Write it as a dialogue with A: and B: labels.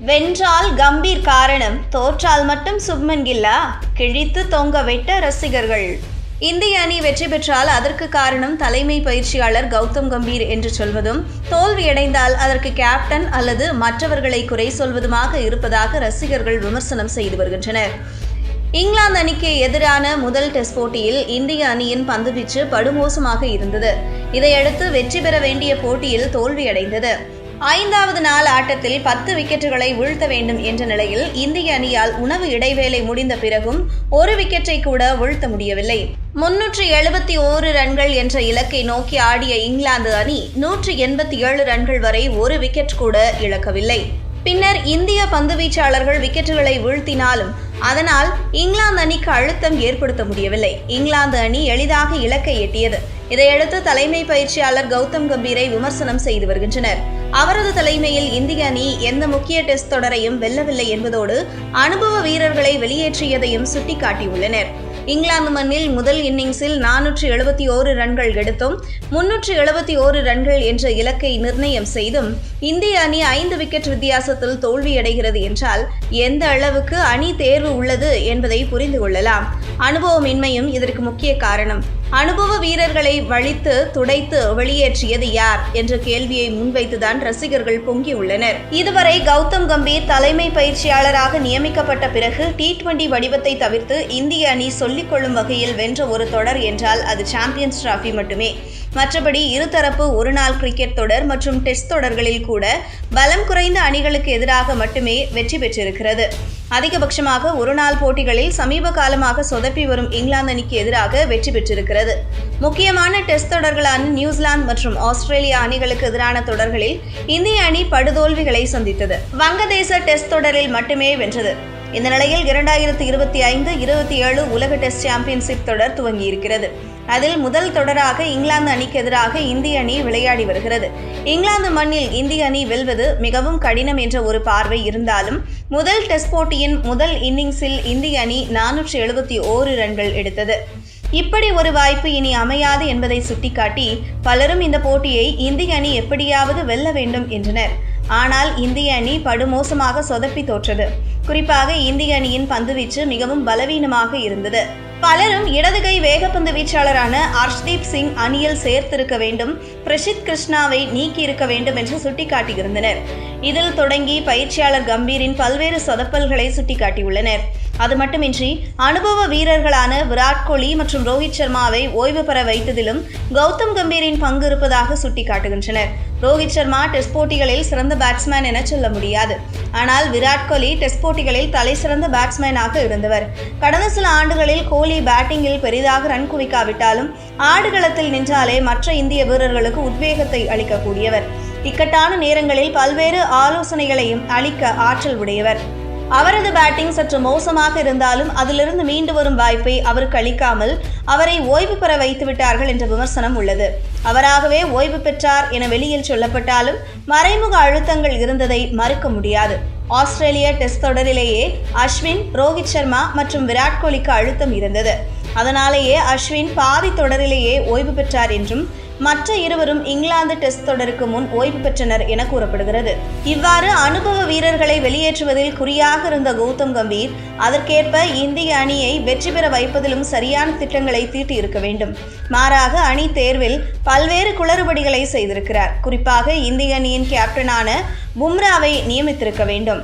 A: வென்றால் கம்பீர் காரணம் தோற்றால் மட்டும் சுப்மன் கில்லா? கிழித்து தொங்க விட்ட ரசிகர்கள். இந்திய அணி வெற்றி பெற்றால் அதற்கு காரணம் தலைமை பயிற்சியாளர் கௌதம் கம்பீர் என்று சொல்வதும் தோல்வியடைந்தால் அதற்கு கேப்டன் அல்லது மற்றவர்களை குறை சொல்வதுமாக இருப்பதாக ரசிகர்கள் விமர்சனம் செய்து வருகின்றனர். இங்கிலாந்து அணிக்கு எதிரான முதல் டெஸ்ட் போட்டியில் இந்திய அணியின் பந்துவீச்சு படுமோசமாக இருந்தது. இதையடுத்து வெற்றி பெற வேண்டிய போட்டியில் தோல்வியடைந்தது. ஐந்தாவது நாள் ஆட்டத்தில் பத்து விக்கெட்டுகளை வீழ்த்த வேண்டும் என்ற நிலையில் இந்திய அணியால் உணவு இடைவேளை முடிந்த பிறகும் ஒரு விக்கெட்டை கூட வீழ்த்த முடியவில்லை. முன்னூற்று எழுபத்தி ஓரு ரன்கள் என்ற இலக்கை நோக்கி ஆடிய இங்கிலாந்து அணி நூற்றி எண்பத்தி ஏழு ரன்கள் வரை ஒரு விக்கெட் கூட இழக்கவில்லை. பின்னர் இந்திய பந்துவீச்சாளர்கள் விக்கெட்டுகளை வீழ்த்தினாலும் அதனால் இங்கிலாந்து அணிக்கு அழுத்தம் ஏற்படுத்த முடியவில்லை. இங்கிலாந்து அணி எளிதாக இலக்கை எட்டியது. இதையடுத்து தலைமை பயிற்சியாளர் கௌதம் கம்பீரை விமர்சனம் செய்து வருகின்றனர். அவரது தலைமையில் இந்திய அணி எந்த முக்கிய டெஸ்ட் தொடரையும் வெல்லவில்லை என்பதோடு அனுபவ வீரர்களை வெளியேற்றியதையும் சுட்டிக்காட்டியுள்ளனர். இங்கிலாந்து மண்ணில் முதல் இன்னிங்ஸில் நானூற்று எழுபத்தி ஓரு ரன்கள் எடுத்தும் முன்னூற்று எழுபத்தி ஓரு ரன்கள் என்ற இலக்கை நிர்ணயம் செய்தும் இந்திய அணி ஐந்து விக்கெட் வித்தியாசத்தில் தோல்வியடைகிறது என்றால் எந்த அளவுக்கு அணி தேர்வு உள்ளது என்பதை புரிந்து கொள்ளலாம். அனுபவமின்மையும் இதற்கு முக்கிய காரணம். அனுபவ வீரர்களை வழித்து துடைத்து வெளியேற்றியது யார் என்ற கேள்வியை முன்வைத்துதான் ரசிகர்கள் பொங்கியுள்ளனர். இதுவரை கௌதம் கம்பீர் தலைமை பயிற்சியாளராக நியமிக்கப்பட்ட பிறகு டி டுவெண்டி வடிவத்தை தவிர்த்து இந்திய அணி சொல்லிக் கொள்ளும் வகையில் வென்ற ஒரு தொடர் என்றால் அது சாம்பியன்ஸ் டிராஃபி மட்டுமே. மற்றபடி இருதரப்பு ஒருநாள் கிரிக்கெட் தொடர் மற்றும் டெஸ்ட் தொடர்களில் கூட பலம் குறைந்த அணிகளுக்கு எதிராக மட்டுமே வெற்றி பெற்றிருக்கிறது. அதிகபட்சமாக ஒருநாள் போட்டிகளில் சமீப காலமாக சொதப்பி வரும் இங்கிலாந்து அணிக்கு எதிராக வெற்றி பெற்றிருக்கிறது. முக்கியமான டெஸ்ட் தொடர்களான நியூசிலாந்து மற்றும் ஆஸ்திரேலியா அணிகளுக்கு எதிரான தொடர்களில் இந்திய அணி படுதோல்விகளை சந்தித்தது. வங்கதேச டெஸ்ட் தொடரில் மட்டுமே வென்றது. இந்த நிலையில் இரண்டாயிரத்தி இருபத்தி ஐந்து இருபத்தி ஏழு உலக டெஸ்ட் சாம்பியன்ஷிப் தொடர் துவங்கியிருக்கிறது. அதில் முதல் தொடராக இங்கிலாந்து அணிக்கு எதிராக இந்திய அணி விளையாடி வருகிறது. இங்கிலாந்து மண்ணில் இந்திய அணி வெல்வது மிகவும் கடினம் என்ற ஒரு பார்வை இருந்தாலும் முதல் டெஸ்ட் போட்டியின் முதல் இன்னிங்ஸில் இந்திய அணி நானூற்று எழுபத்தி ஓரு ரன்கள் எடுத்தது. இப்படி ஒரு வாய்ப்பு இனி அமையாது என்பதை சுட்டிக்காட்டி பலரும் இந்த போட்டியை இந்திய அணி எப்படியாவது வெல்ல வேண்டும் என்றனர். ஆனால் இந்திய அணி படுமோசமாக சொதப்பி தோற்றது. குறிப்பாக இந்திய அணியின் பந்துவீச்சு மிகவும் பலவீனமாக இருந்தது. பலரும் இடதுகை வேகப்பந்து வீச்சாளரான அர்ஷ்தீப் சிங் அணியில் சேர்த்திருக்க வேண்டும் பிரசித் கிருஷ்ணாவை நீக்கி இருக்க வேண்டும் என்று சுட்டிக்காட்டியிருந்தனர். இதில் தொடங்கி பயிற்சியாளர் கம்பீரின் பல்வேறு சொதப்பல்களை சுட்டிக்காட்டியுள்ளனர். அது மட்டுமின்றி அனுபவ வீரர்களான விராட் கோலி மற்றும் ரோஹித் சர்மாவை ஓய்வு பெற வைத்ததிலும் கௌதம் கம்பீரின் பங்கு இருப்பதாக சுட்டிக்காட்டுகின்றனர். ரோஹித் சர்மா டெஸ்ட் போட்டிகளில் சிறந்த பேட்ஸ்மேன் என சொல்ல முடியாது. ஆனால் விராட் கோலி டெஸ்ட் போட்டிகளில் தலை சிறந்த பேட்ஸ்மேனாக இருந்தவர். கடந்த சில ஆண்டுகளில் கோலி பேட்டிங்கில் பெரிதாக ரன் குவிக்காவிட்டாலும் ஆடுகளத்தில் நின்றாலே மற்ற இந்திய வீரர்களுக்கு உத்வேகத்தை அளிக்கக்கூடியவர். இக்கட்டான நேரங்களில் பல்வேறு ஆலோசனைகளையும் அளிக்க ஆற்றல் உடையவர். அவரது பேட்டிங் சற்று மோசமாக இருந்தாலும் அதிலிருந்து மீண்டு வரும் வாய்ப்பை அவருக்கு அளிக்காமல் அவரை ஓய்வு பெற வைத்து விட்டார்கள் என்ற விமர்சனம் உள்ளது. அவராகவே ஓய்வு பெற்றார் என வெளியில் சொல்லப்பட்டாலும் மறைமுக அழுத்தங்கள் இருந்ததை மறுக்க முடியாது. ஆஸ்திரேலிய டெஸ்ட் தொடரிலேயே அஸ்வின் ரோஹித் சர்மா மற்றும் விராட் கோலிக்கு அழுத்தம் இருந்தது. அதனாலேயே அஸ்வின் பாதி தொடரிலேயே ஓய்வு பெற்றார் என்றும் மற்ற இருவரும் இங்கிலாந்து டெஸ்ட் தொடருக்கு முன் ஓய்வு பெற்றனர் என கூறப்படுகிறது. இவ்வாறு அனுபவ வீரர்களை வெளியேற்றுவதில் குறியாக இருந்த கௌதம் கம்பீர் அதற்கேற்ப இந்திய அணியை வெற்றி பெற வைப்பதிலும் சரியான திட்டங்களை தீட்டி இருக்க வேண்டும். மாறாக அணி தேர்வில் பல்வேறு குளறுபடிகளை செய்திருக்கிறார். குறிப்பாக இந்திய அணியின் கேப்டனான பும்ராவை நியமித்திருக்க வேண்டும்.